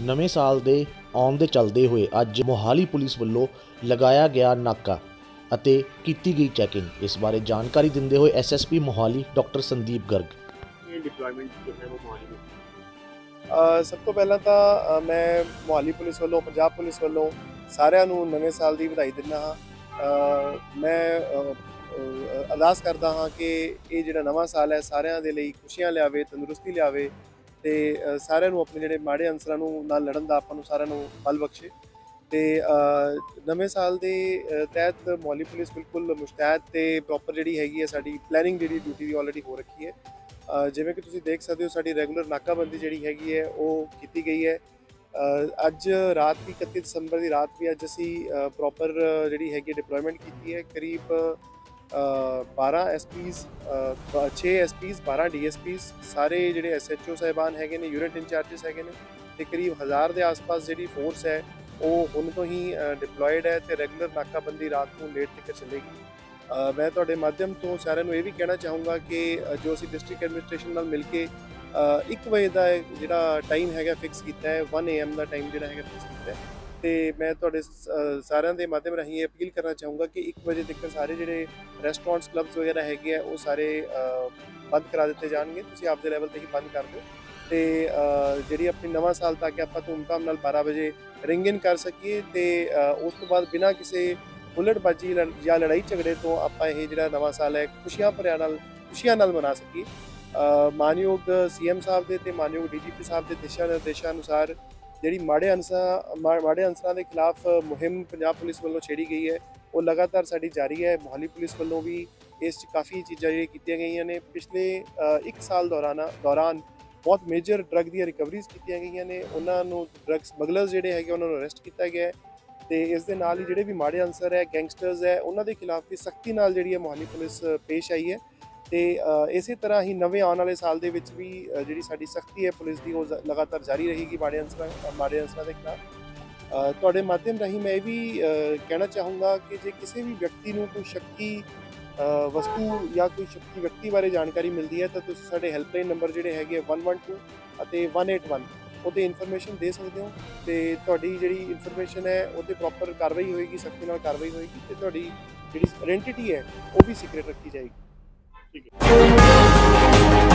ਨਵੇਂ ਸਾਲ ਦੇ ਆਉਣ ਦੇ ਚੱਲਦੇ ਹੋਏ ਅੱਜ ਮੋਹਾਲੀ ਪੁਲਿਸ ਵੱਲੋਂ ਲਗਾਇਆ ਗਿਆ ਨਾਕਾ ਅਤੇ ਕੀਤੀ ਗਈ ਚੈਕਿੰਗ ਇਸ ਬਾਰੇ ਜਾਣਕਾਰੀ ਦਿੰਦੇ ਹੋਏ ਐਸਐਸਪੀ ਮੋਹਾਲੀ ਡਾਕਟਰ ਸੰਦੀਪ ਗਰਗ। ਇਹ ਡਿਪਲੋਇਮੈਂਟ ਜੋ ਹੈ ਉਹ ਮੋਹਾਲੀ ਵਿੱਚ ਅ, ਸਭ ਤੋਂ ਪਹਿਲਾਂ ਤਾਂ ਅ, ਮੈਂ ਮੁਹਾਲੀ ਪੁਲਿਸ ਵੱਲੋਂ ਪੰਜਾਬ ਪੁਲਿਸ ਵੱਲੋਂ ਸਾਰਿਆਂ ਨੂੰ ਨਵੇਂ ਸਾਲ ਦੀ ਵਧਾਈ ਦਿੰਦਾ ਹਾਂ। ਅ, ਮੈਂ ਅ, ਅ, ਅਰਦਾਸ ਕਰਦਾ ਹਾਂ ਕਿ ਇਹ ਜਿਹੜਾ ਨਵਾਂ ਸਾਲ ਹੈ ਸਾਰਿਆਂ ਦੇ ਲਈ ਖੁਸ਼ੀਆਂ ਲਿਆਵੇ ਤੰਦਰੁਸਤੀ ਲਿਆਵੇ ਤੇ ਸਾਰਿਆਂ ਨੂੰ ਆਪਣੇ ਜਿਹੜੇ ਮਾੜੇ ਅੰਸਰਾਂ ਨੂੰ ਨਾਲ ਲੜਨ ਦਾ ਆਪਾਂ ਨੂੰ ਸਾਰਿਆਂ ਨੂੰ ਬਲ ਬਖਸ਼ੇ। ਤੇ ਨਵੇਂ ਸਾਲ ਦੇ ਤਹਿਤ ਮੁਹਾਲੀ ਪੁਲਿਸ ਬਿਲਕੁਲ ਮੁਸ਼ਤੈਦ ਤੇ ਪ੍ਰੋਪਰ ਜਿਹੜੀ ਹੈਗੀ ਹੈ ਸਾਡੀ ਪਲੈਨਿੰਗ ਜਿਹੜੀ ਡਿਊਟੀ ਦੀ ਆਲਰੇਡੀ ਹੋ ਰੱਖੀ ਹੈ। ਜਿਵੇਂ ਕਿ ਤੁਸੀਂ ਦੇਖ ਸਕਦੇ ਹੋ ਸਾਡੀ ਰੈਗੂਲਰ ਨਾਕਾਬੰਦੀ ਜਿਹੜੀ ਹੈਗੀ ਹੈ, ਉਹ ਕੀਤੀ ਗਈ ਹੈ। ਅੱਜ ਰਾਤ ਵੀ 31 ਦਸੰਬਰ ਦੀ ਰਾਤ ਵੀ ਅੱਜ ਅਸੀਂ ਪ੍ਰੋਪਰ ਜਿਹੜੀ ਹੈਗੀ ਡਿਪਲੋਇਮੈਂਟ ਕੀਤੀ ਹੈ। ਕਰੀਬ 12 ਐਸਪੀਸ 6 ਐਸਪੀਸ 12 ਡੀਐਸਪੀਸ ਸਾਰੇ ਜਿਹੜੇ ਐਸਐਚਓ ਸਾਹਿਬਾਨ ਹੈਗੇ ਨੇ, ਯੂਨਿਟ ਇੰਚਾਰਜਸ ਹੈਗੇ ਨੇ ਤੇ ਕਰੀਬ 1000 ਦੇ ਆਸ-ਪਾਸ ਜਿਹੜੀ ਫੋਰਸ ਹੈ, ਉਹ ਹੁਣ ਤੋਂ ਹੀ ਡਿਪਲੋਇਡ ਹੈ ਤੇ ਰੈਗੂਲਰ ਨਾਕਾਬੰਦੀ ਰਾਤ ਨੂੰ ਲੇਟ ਤੱਕ ਚੱਲੇਗੀ। ਮੈਂ ਤੁਹਾਡੇ ਮਾਧਿਅਮ ਤੋਂ ਸਾਰਿਆਂ ਨੂੰ ਇਹ ਵੀ ਕਹਿਣਾ ਚਾਹੂੰਗਾ ਕਿ ਜੋ ਅਸੀਂ ਡਿਸਟ੍ਰਿਕਟ ਐਡਮਿਨਿਸਟ੍ਰੇਸ਼ਨ ਨਾਲ ਮਿਲ ਕੇ 1 ਵਜੇ ਦਾ ਜਿਹੜਾ ਟਾਈਮ ਹੈਗਾ ਫਿਕਸ ਕੀਤਾ ਹੈ 1 AM ਦਾ ਟਾਈਮ ਜਿਹੜਾ ਹੈਗਾ ਫਿਕਸ ਕੀਤਾ ਹੈ। ਤੇ ਮੈਂ ਤੁਹਾਡੇ ਸ- ਸਾਰਿਆਂ ਦੇ ਮਾਧਿਅਮ ਰਾਹੀਂ ਇਹ ਅਪੀਲ ਕਰਨਾ ਚਾਹੂੰਗਾ ਕਿ 1 ਵਜੇ ਤੱਕ ਸਾਰੇ ਜਿਹੜੇ ਰੈਸਟੋਰੈਂਟਸ ਕਲੱਬਸ ਵਗੈਰਾ ਹੈਗੇ ਆ ਉਹ ਸਾਰੇ ਬੰਦ ਕਰਾ ਦਿੱਤੇ ਜਾਣਗੇ। ਤੁਸੀਂ ਆਪਦੇ ਲੈਵਲ ਤੇ ਹੀ ਬੰਦ ਕਰ ਦਿਓ। ਤੇ ਜਿਹੜੀ ਆਪਣੀ ਨਵਾਂ ਸਾਲ ਤੱਕ ਆਪਾਂ ਧੂਮਧਾਮ ਨਾਲ 12 ਵਜੇ ਰਿੰਗ ਇਨ ਕਰ ਸਕੀਏ ਤੇ ਉਸ ਤੋਂ ਬਾਅਦ ਬਿਨਾਂ ਕਿਸੇ ਬੁੱਲਟਬਾਜ਼ੀ ਲੜ- ਜਾਂ ਲੜਾਈ ਝਗੜੇ ਤੋਂ ਆਪਾਂ ਇਹ ਜਿਹੜਾ ਨਵਾਂ ਸਾਲ ਹੈ ਖੁਸ਼ੀਆਂ ਭਰਿਆ ਨਾਲ ਖੁਸ਼ੀਆਂ ਨਾਲ ਮਨਾ ਸਕੀਏ। ਅ, ਮਾਨਯੋਗ ਸੀਐਮ ਸਾਹਿਬ ਦੇ ਤੇ ਮਾਨਯੋਗ ਡੀਜੀਪੀ ਸਾਹਿਬ ਦੇ ਦਿਸ਼ਾ ਨਿਰਦੇਸ਼ਾਂ ਅਨੁਸਾਰ ਜਿਹੜੀ ਮਾੜੇ ਅਨਸਰਾਂ ਮਾ- ਮਾੜੇ ਅਨਸਰਾਂ ਦੇ ਖਿਲਾਫ ਮੁਹਿੰਮ ਪੰਜਾਬ ਪੁਲਿਸ ਵੱਲੋਂ ਛੇੜੀ ਗਈ ਹੈ, ਉਹ ਲਗਾਤਾਰ ਸਾਡੀ ਜਾਰੀ ਹੈ। ਮੋਹਾਲੀ ਪੁਲਿਸ ਵੱਲੋਂ ਵੀ ਇਸ 'ਚ ਕਾਫੀ ਚੀਜ਼ਾਂ ਜਿਹੜੀਆਂ ਕੀਤੀਆਂ ਗਈਆਂ ਨੇ। ਪਿਛਲੇ 1 ਸਾਲ ਦੌਰਾਨ ਦੌਰਾਨ ਬਹੁਤ ਮੇਜਰ ਡਰੱਗ ਦੀਆਂ ਰਿਕਵਰੀਜ਼ ਕੀਤੀਆਂ ਗਈਆਂ ਨੇ। ਉਹਨਾਂ ਨੂੰ ਡਰੱਗ ਸਮਗਲਰਸ ਜਿਹੜੇ ਹੈਗੇ, ਉਹਨਾਂ ਨੂੰ ਅਰੈਸਟ ਕੀਤਾ ਗਿਆ ਹੈ ਤੇ ਇਸ ਦੇ ਨਾਲ ਹੀ ਜਿਹੜੇ ਵੀ ਮਾੜੇ ਅਨਸਰ ਹੈ ਗੈਂਗਸਟਰਸ ਹੈ, ਉਹਨਾਂ ਦੇ ਖਿਲਾਫ ਵੀ ਸਖਤੀ ਨਾਲ ਜਿਹੜੀ ਹੈ ਮੋਹਾਲੀ ਪੁਲਿਸ ਪੇਸ਼ ਆਈ ਹੈ। ਤੇ ਇਸੇ ਤਰ੍ਹਾਂ ਹੀ ਨਵੇਂ ਆਉਣ ਵਾਲੇ ਸਾਲ ਦੇ ਵਿੱਚ ਵੀ ਜਿਹੜੀ ਸਾਡੀ ਸਖਤੀ ਹੈ ਪੁਲਿਸ ਦੀ, ਉਹ ਜ਼- ਲਗਾਤਾਰ ਜਾਰੀ ਰਹੇਗੀ ਮਾੜੇ ਅੰਸਰਾਂ ਮਾੜੇ ਅੰਸਰਾਂ ਦੇ ਖਿਲਾਫ। ਤੁਹਾਡੇ ਮਾਧਿਅਮ ਰਾਹੀਂ ਮੈਂ ਇਹ ਵੀ ਕਹਿਣਾ ਚਾਹੂੰਗਾ ਕਿ ਜੇ ਕਿਸੇ ਵੀ ਵਿਅਕਤੀ ਨੂੰ ਕੋਈ ਸ਼ੱਕੀ ਵਸਤੂ ਜਾਂ ਕੋਈ ਸ਼ੱਕੀ ਵਿਅਕਤੀ ਬਾਰੇ ਜਾਣਕਾਰੀ ਮਿਲਦੀ ਹੈ, ਤਾਂ ਤੁਸੀਂ ਸਾਡੇ ਹੈਲਪਲਾਈਨ ਨੰਬਰ ਜਿਹੜੇ ਹੈਗੇ 112 ਅਤੇ 181 ਉਹਤੇ ਇਨਫੋਰਮੇਸ਼ਨ ਦੇ ਸਕਦੇ ਹੋ ਤੇ ਤੁਹਾਡੀ ਜਿਹੜੀ ਇਨਫੋਰਮੇਸ਼ਨ ਹੈ ਉਹਤੇ ਪ੍ਰੋਪਰ ਕਾਰਵਾਈ ਹੋਏਗੀ, ਸਖਤੀ ਨਾਲ ਕਾਰਵਾਈ ਹੋਏਗੀ ਤੇ ਤੁਹਾਡੀ ਜਿਹੜੀ ਆਇਡੈਂਟੀਟੀ ਹੈ, ਉਹ ਵੀ ਸੀਕ੍ਰੀਟ ਰੱਖੀ ਜਾਏਗੀ। Obrigado.